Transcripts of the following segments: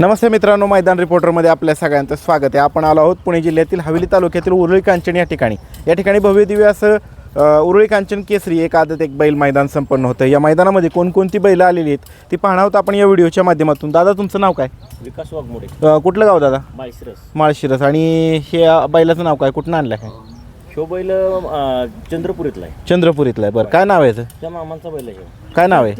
नमस्ते मित्रांनो मैदान रिपोर्टरमध्ये आपल्या सगळ्यांचं स्वागत आहे. आपण आलो आहोत पुणे जिल्ह्यातील हवेली तालुक्यातील उरुळी कांचन या ठिकाणी. या ठिकाणी भव्य दिव्य असं उरुळी कांचन केसरी एक आदत एक बैल मैदान संपन्न होतं. या मैदानामध्ये कोणकोणती बैलं आलेली आहेत ती पाहणार आहोत आपण या व्हिडिओच्या माध्यमातून. दादा तुमचं नाव काय? विकास वाघमोडे. कुठलं गाव दादा? माळशिरस. माळशिरस. आणि हे बैलाचं नाव काय? कुठनं आणलं काय? ह्यो बैल अं, चंद्रपुरीतला आहे. चंद्रपूर इथलं आहे. बरं काय नाव आहे याचं? त्या मामांचा बैल आहे ह्यो. काय नाव आहे?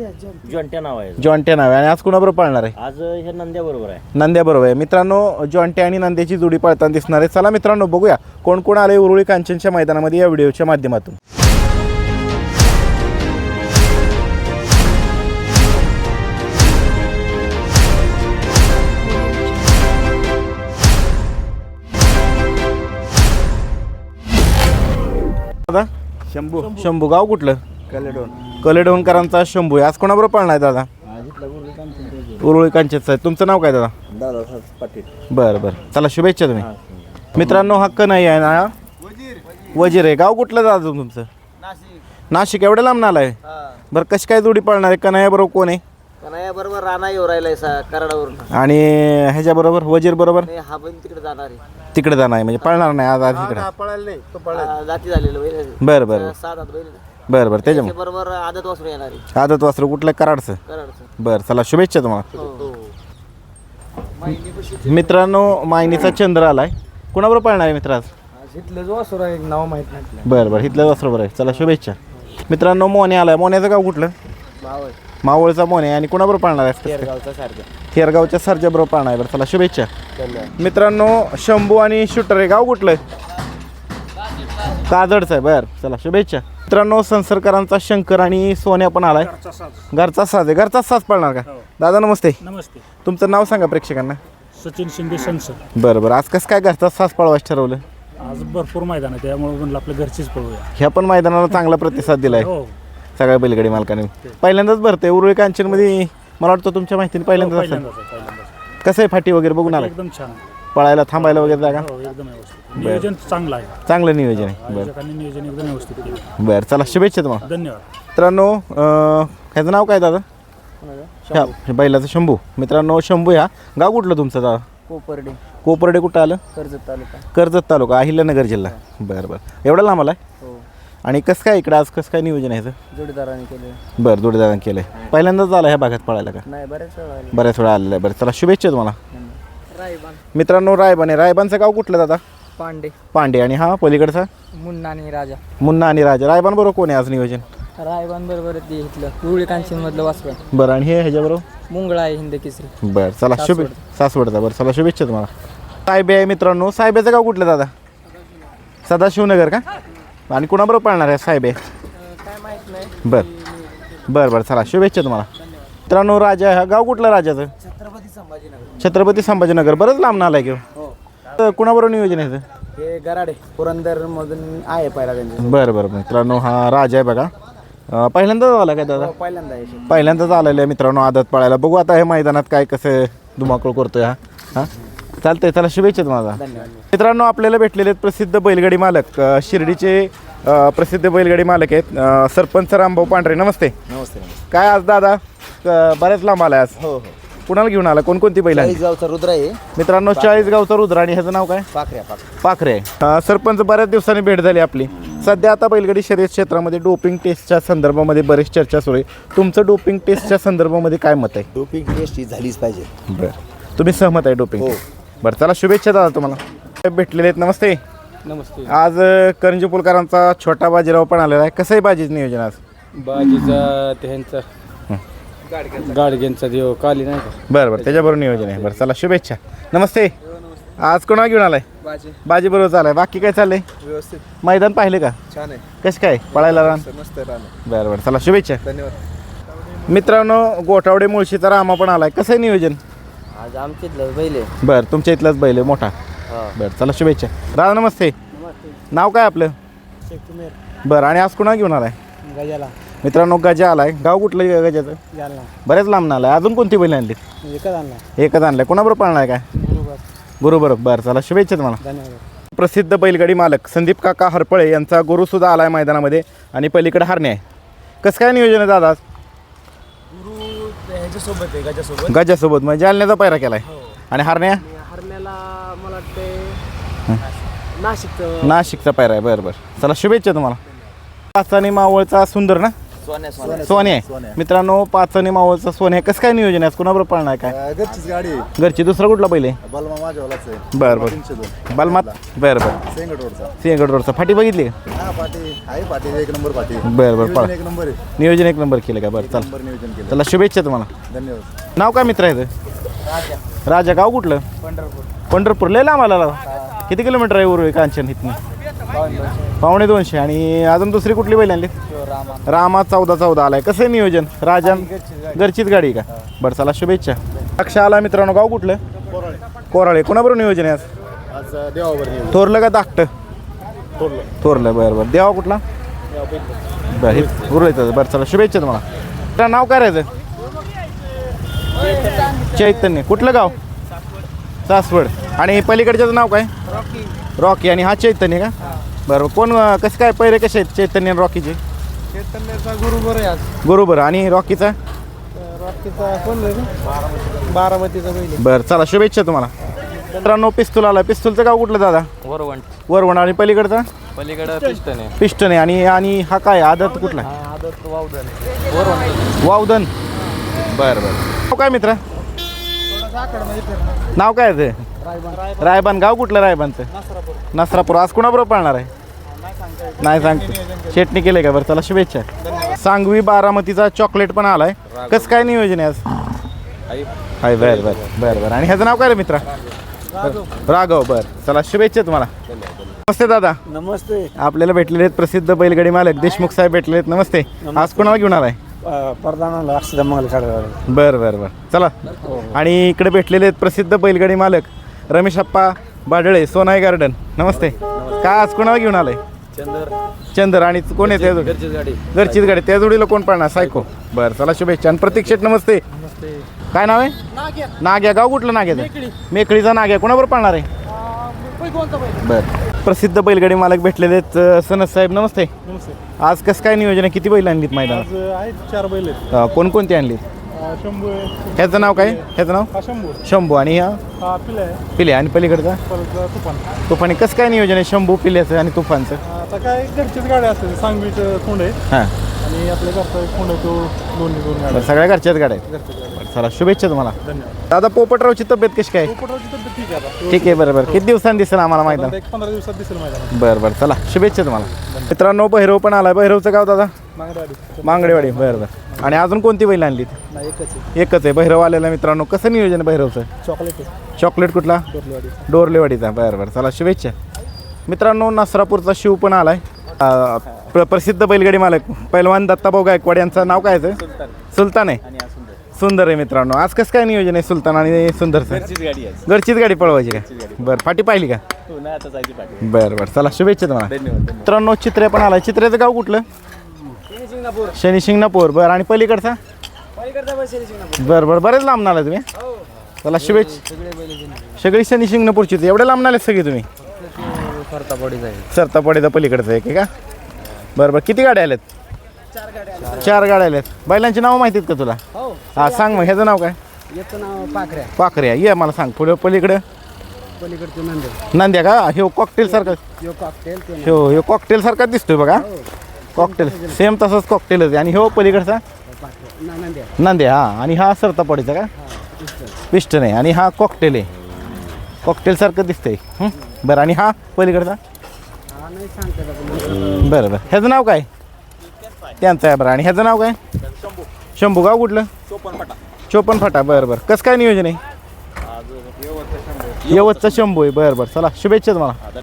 जॉन्ट्या नाव आहे. जॉन्ट्या नाव आहे. आणि आज कुणाबरोबर पाळणार आहे? आज हे नंद्या बरोबर आहे. नंद्या बरोबर आहे. मित्रांनो जॉन्टे आणि नंद्याची जोडी पळताना दिसणार आहे. चला मित्रांनो बघूया कोण कोण आले उरुळी कांचनच्या मैदानामध्ये या व्हिडिओच्या माध्यमातून. दादा शंभू. शंभू. गाव कुठलं? कलेडोन. कलेडोनकरांचा शंभू. आहे आज कोणाबरोबर पाळणार आहे दादा? उरुळी कांचनचं आहे. तुमचं नाव काय दादा? दादा पाटील. बरं बरं. चला शुभेच्छा तुम्ही. मित्रांनो हक्क नाही आहे ना? वजीर. आहे. गाव कुठलं दादा तुमचं? नाशिक. एवढ्या लांब नाला आहे बरं कशी काय जोडी पाळणार आहे? कन्हैया बरोबर कोण आहे? कन्हैया बरोबर राणा येऊ राहिलाय सा कराडावरून. आणि ह्याच्या बरोबर वजीर बरोबर आणि हा पण तिकडे जाणार आहे. तिकडे जाणार आहे म्हणजे पळणार नाही आज आज इकडे. पळायला नाही तो आ, जाती झालेलं बैल आहे. बरं बरं. सात आठ बैल बरं बरं त्याच्यामुळे बरोबर आदत येणार आहे. आदत वासरू कुठलं? कराडचं. कराडचं. बरं चला शुभेच्छा तुम्हाला. हो. मित्रांनो मायनीचा चंद्र आलाय. कुणाबरोबर पाळणार आहे मित्र आज? इथलं जो असो एक नाव माहीत नाही बरं बरं इथलं वासरू बरं आहे. चला शुभेच्छा. मित्रांनो मोने आलाय. मोन्याचं गाव कुठलं? मावळ. मावळचा मोने आणि कुणाबरोबर पाळणार आहे गावचा सारखं. थेरगावच्या सरच्या बरोबर पाळणार आहे. बरं चला शुभेच्छा. धन्यवाद. मित्रांनो शंभू आणि शूटर आहे गाव कुठलं? काजडचं आहे. बरं चला शुभेच्छा. मित्रांनो संसरकरांचा शंकर आणि सोन्या पण आलाय. घरचा साज. आहे. घरचाच साज पाळणार का? दादा नमस्ते. नमस्ते. तुमचं नाव सांगा प्रेक्षकांना. सचिन शिंदे संसद. बरं बरं. आज कसं काय घरचा साज पळवायचं ठरवलं? आज भरपूर मैदान आहे. त्यामुळे म्हणलं आपल्या घरचीच पळूया. ह्या पण मैदानाला चांगला प्रतिसाद दिलाय. हो. सगळ्या बैलगाडी मालकाने. पहिल्यांदाच भरते उरुळी कांचनमध्ये मला वाटतं तुमच्या माहितीने पहिल्यांदाच असेल. पहिल्यांदाच आहे, पहिल्यांदाच कसं आहे फाटी वगैरे बघून आला एकदम छान आहे. पळायला थांबायला वगैरे जागा? हो एकदम व्यवस्थित. नियोजन चांगलं आहे. चांगलं नियोजन आहे. बरं. आयोजकांनी नियोजन एकदम व्यवस्थित केलं. बरं चला शुभेच्छा तुम्हाला. धन्यवाद. मित्रांनो अं, ह्याचं नाव काय दादा? ह्या हे बैलाचं शंभू. मित्रांनो शंभू ह्या. गाव कुठलं तुमचं दादा? कोपर्डे. कोपर्डे कुठं आलं? कर्जत तालुका. कर्जत तालुका अहिल्यानगर जिल्हा. बरं बरं. एवढं लांब आलाय? हो. आणि कसं काय इकडं आज कसं काय नियोजन आहे ह्याचं जोडीदाराने केले बरं जोडीदारानं केलं आहे पहिल्यांदाच आला ह्या भागात पळायला का? नाही बरेच वेळा आले बऱ्याच वेळा आलेलं आहे. बरं चला शुभेच्छा तुम्हाला. रायबान. मित्रांनो रायबान आहे. रायबानचं गाव कुठलं दादा? पांडे. पांडे. आणि हा पलीकडचा? मुन्ना आणि राजा. मुन्ना आणि राजा. रायबान बरोबर कोण आहे आज नियोजन? रायबान बरोबर ते इथलं. मधलं बरं आणि हे ह्याच्याबरोबर? मुंगळा आहे हिंद केसरी. बरं चला शुभे सासवडचा. बरं चला शुभेच्छा तुम्हाला. साहेबे आहे मित्रांनो. साहेबाचं गाव कुठलं दादा? सदाशिवनगर का? आणि कुणाबरोबर पाळणार आहे साहेबे नाही बरं. बरं. बरं चला शुभेच्छा तुम्हाला. मित्रांनो राजा हा गाव कुठलं राजाचं छत्रपती संभाजीनगर. छत्रपती संभाजीनगर. बरंच लांब नाला आहे तर कुणाबरोबर नियोजन आहे? हे गराडे पुरंदर मधून आहे पहिला त्यांचे. बरं बरं मित्रांनो हा राजा आहे बघा. पहिल्यांदाच आला काय दादा? पहिल्यांदा आहे. पहिल्यांदाच आलेलं आहे मित्रांनो आदत पळायला. बघू आता हे मैदानात काय कसं धुमाकूळ करतोय हा. हां? चालतंय चला शुभेच्छा तुम्हाला. मित्रांनो आपल्याला भेटलेले आहेत प्रसिद्ध बैलगाडी मालक अं, शिर्डीचे अं, प्रसिद्ध बैलगाडी मालक आहेत अं, सरपंच रामभाऊ पांढरे. नमस्ते. नमस्ते काय आज दादा? बऱ्याच लांब आलाय आज. हो हो. कुणाला घेऊन आला? कोणकोणती बैल आणली? गावचा रुद्र आहे. मित्रांनो चाळीस गावचा रुद्र आणि ह्याचं नाव काय? पाखऱ्या पाखऱ्या पाखरे. आहे. अं, सरपंच बऱ्याच दिवसांनी भेट झाली आपली. सध्या आता बैलगाडी शर्यत क्षेत्रामध्ये डोपिंग टेस्टच्या संदर्भामध्ये बरीच चर्चा सुरू आहे. तुमचं डोपिंग टेस्टच्या संदर्भामध्ये काय मत आहे? डोपिंग टेस्ट ही झालीच पाहिजे. बरं. तुम्ही सहमत आहे डोपिंग हो. बरं चला शुभेच्छा दादा तुम्हाला. भेटलेले आहेत नमस्ते. नमस्ते. आज करंजी पुलकरांचा छोटा बाजीराव पण आलेला आहे. कसं आहे बाजीचं नियोजन आज? बाजीचा त्यांचा गाडग्यांचा देव काली नाही का? बरं बरं त्याच्याबरोबर नियोजन आहे. बरं चला शुभेच्छा. नमस्ते. आज कोणा घेऊन आलाय? बाजी. बाजी बरोबर चालाय बाकी काय चाललंय? व्यवस्थित. मैदान पाहिले का? छान आहे. कसं काय? पळायला रान? मस्त राहणार बरं बरं चला शुभेच्छा. धन्यवाद. मित्रांनो गोठावडे मुळशीचा रामा पण आलाय. कसं आहे नियोजन? आज पहिले बरं तुमच्या इथलाच बैल आहे मोठा. बरं चला शुभेच्छा. दादा नमस्ते. नाव काय आपलं? बरं आणि आज कुणा घेऊन आलाय? गजाला. मित्रांनो गजा आलाय. गाव कुठलं ग- गजाचं? जालना. बरेच लांब आलाय. अजून कोणती बैल आणली? एकच आणला एकच आणलंय. कोणाबरोबर पाळणार काय? बरोबर. बरोबर बरं चला शुभेच्छा तुम्हाला. धन्यवाद. प्रसिद्ध बैलगाडी मालक संदीप काका हरपळे यांचा गुरुसुद्धा आलाय मैदानामध्ये आणि पलीकडे हारणे आहे. कसं काय नियोजन आहे दादा आज? ह्याच्यासोबत आहे गजासोबत. गजासोबत. म्हणजे जालन्याचा पायरा केलाय. आणि हरण्या? हरण्याला मला वाटते नाशिकचं. नाशिकचा पायरा आहे. बरं बरं. चला शुभेच्छा तुम्हाला. पाचानी मावळचा सुंदर ना? सोने आहे मित्रांनो पाचानी मावळचा सोने कसं काय नियोजन आहे? कोणाबरोबर पाळणार आहे काय घरचीच गाडी आहे. घरची दुसरा कुठला बैल आहे बलमा माझ्यावालाच आहे. बरं बरं. तीनशे दोन. बालमात बरं बरं. सेंगड रोडचा. सिंहगड रोडचा. फाटी बघितली? का? हा पाटी आहे पाटी एक नंबर पाटी बरं बरं. नियोजन पळा एक नंबर आहे. नियोजन एक नंबर केलं का? बरं चला. नंबर नियोजन केलं. चला शुभेच्छा तुम्हाला. धन्यवाद. नाव काय मित्र आहे ते? राजा. गाव कुठलं? पंढरपूर. पंढरपूर. लय लांब आला राव. किती किलोमीटर आहे उर्वी कांचन इथनं? पावणे दोनशे. आणि अजून दुसरी कुठली बैल आणली? रामा. चौदा चौदा आलाय. कसं आहे नियोजन? राजा घरचीच गाडी. आहे का? बरं चला शुभेच्छा. लक्ष आला मित्रांनो गाव कुठलं? कोराळे. कोणाबरोबर नियोजन आहे आज? थोरलं का धाकट थोरलं. बरं बरं. देवा कुठला? बरं हे उरवायचं बरं चला शुभेच्छा तुम्हाला. नाव काय राहायचं? चैतन्य. कुठलं गाव? सासवड. आणि पलीकडच्याचं नाव काय? रॉकी. आणि हा चैतन्य का? बरं कोण कसं काय पहिले कसे आहेत चैतन्य आणि रॉकीचे? चैतन्याचा गुरु बरं आहे आज. बरोबर आणि रॉकीचा? रॉकीचा कोण बारामतीचा पहिले बरं चला शुभेच्छा तुम्हाला. मित्रांनो पिस्तूल आला पिस्तूलचं गाव कुठलं दादा? वरवंट वरवण. आणि पलीकडचा? पलीकडं पिस्टन आहे पिस्टन आहे आणि आणि हा काय? आदत कुठला आदत वावदन. वावदन. बरं बरं. नाव काय मित्रा? नाव काय आहे ते? रायबान. गाव कुठलं रायबानचं? नसरापूर. आज कुणाबरोबर पाळणार आहे? नाही सांगतो शेटणी केलंय का बरं? चला शुभेच्छा. सांगवी बारामतीचा चॉकलेट पण आलाय. कसं काय नियोजन आहे आज? हाय बरं बरं बरं बरं. आणि ह्याचं नाव काय रे मित्रा? राघव. बरं. चला शुभेच्छा तुम्हाला. नमस्ते दादा. नमस्ते. आपल्याला भेटलेले आहेत प्रसिद्ध बैलगाडी मालक देशमुख साहेब भेटलेले आहेत. नमस्ते. आज कोणाला घेऊन आलाय? प्रधानाला अक्षदा मंगल बरं बरं बरं. चला. आणि इकडे भेटलेले आहेत प्रसिद्ध बैलगाडी मालक रमेश अप्पा बाडळे सोनाई गार्डन. नमस्ते. काय आज कोणाला घेऊन आलाय? चंदर. चंदर आणि कोण आहे त्या जोडी? घरचीच गाडी. घरचीच गाडी. त्या जोडीला कोण पाळणार? सायको. बरं चला शुभेच्छा. आणि प्रतीक शेठ नमस्ते. काय नाव आहे? नाग्या. गाव कुठलं नाग्याचं? मेकळीचा नाग्या. कोणाबरोबर पाळणार आहे? बरं. प्रसिद्ध बैलगाडी मालक भेटलेले आहेत अं, सनद साहेब. नमस्ते. आज कसं काय नियोजन आहे? किती बैल आणलीत मैदानात? आहेत चार बैल आहेत. अं, कोणकोणती आणलीत? शंभू आहे. ह्याचं नाव काय? ह्याचं नाव? हा शंभू. शंभू. आणि ह्या हा पिला आहे. पिले आणि पलीकडचा? परत तुफान. तुफानी. कसं काय नियोजन आहे? शंभू पिल्याचं आणि तुफानचं? आता काय घरचीच गाड्या असते सांगवीचं खोंड आहे हां. आणि आपल्या घरचा एक खोंड आहे तो दोन्ही दोन गाड्या बरं, सगळ्या घरच्याच गाड्या आहेत? बरं, चला शुभेच्छा तुम्हाला. धन्यवाद. दादा पोपटरावची तब्येत कशी काय? पोपटरावची तब्येत ठीक आहे आता. ठीक आहे बरं बरं. किती दिवसांनी दिसेल आम्हाला आता एक पंधरा दिवसात दिसेल मैदानात. बरं बरं चला शुभेच्छा तुम्हाला. मित्रांनो भैरव पण आला भैरवचं गाव दादा? मांगडेवाडी. बरं बरं. आणि अजून कोणती बैल आणली? नाही एकच आहे. एकच आहे. भैरव आलेला मित्रांनो. कसं नियोजन आहे भैरवचं? चॉकलेट आहे. चॉकलेट कुठला? डोरलेवाडी. डोरलेवाडीचा. बरं बरं. चला शुभेच्छा. मित्रांनो नसरापूरचा शिव पण आलाय. अं, प्र प्रसिद्ध बैलगाडी मालक पैलवान दत्ताभाऊ गायकवाड यांचं नाव काय आहे? सुलतान. आहे. सुंदर. आहे मित्रांनो. आज कसं काय नियोजन आहे सुलतान आणि सुंदरचं? गाडी आहे. घरचीच गाडी पळवायची का? बरं फाटी पाहिली का? नाही आता जायची पाठी बरं बरं. चला शुभेच्छा तुम्हाला. धन्यवाद मित्रांनो चित्रे पण आलाय. चित्र्याचं गाव कुठलं? शनी शिंगणापूर. बरं आणि पलीकडचा? बरं बरं. बरेच लांब आला तुम्ही. चला शुभेच्छा सगळी शनी शिंगणापूरची एवढे लांब आले सगळे तुम्ही? सरतापडीचा आहे सरतापडीचा पलीकडचं आहे की? का बरं बरं. किती गाड्या आल्यात? चार गाड्या आल्यात. बैलांची नावं माहिती आहेत का तुला? हा. सांग मग ह्याचं नाव काय? याचं नाव पाखऱ्या. पाखऱ्या. ये मला सांग पुढे पलीकडं. पलीकडचे नंदे. नांद्या का? ह्यो कॉकटेल सारखा यो कॉकटेल ते ह्यो ह्यो कॉकटेल सारखाच दिसतोय बघा. कॉकटेल सेम तसंच कॉकटेलच आहे. आणि ह्यो पलीकडचा? नंद्या. नांद्या हा. आणि हा सरतापडीचा का? पिस्टन आहे आणि हा कॉकटेल आहे. कॉकटेल सारखं दिसतंय. हं? बरं आणि हा पलीकडचा? हा बरं बरं. ह्याचं नाव काय? त्यांचं आहे बरं. आणि ह्याचं नाव काय? शंभू. गाव कुठलं? चोपन फाटा बरं बरं. कसं काय नियोजन आहे. यवतचा शंभू आहे. बरं बरं. चला शुभेच्छा तुम्हाला.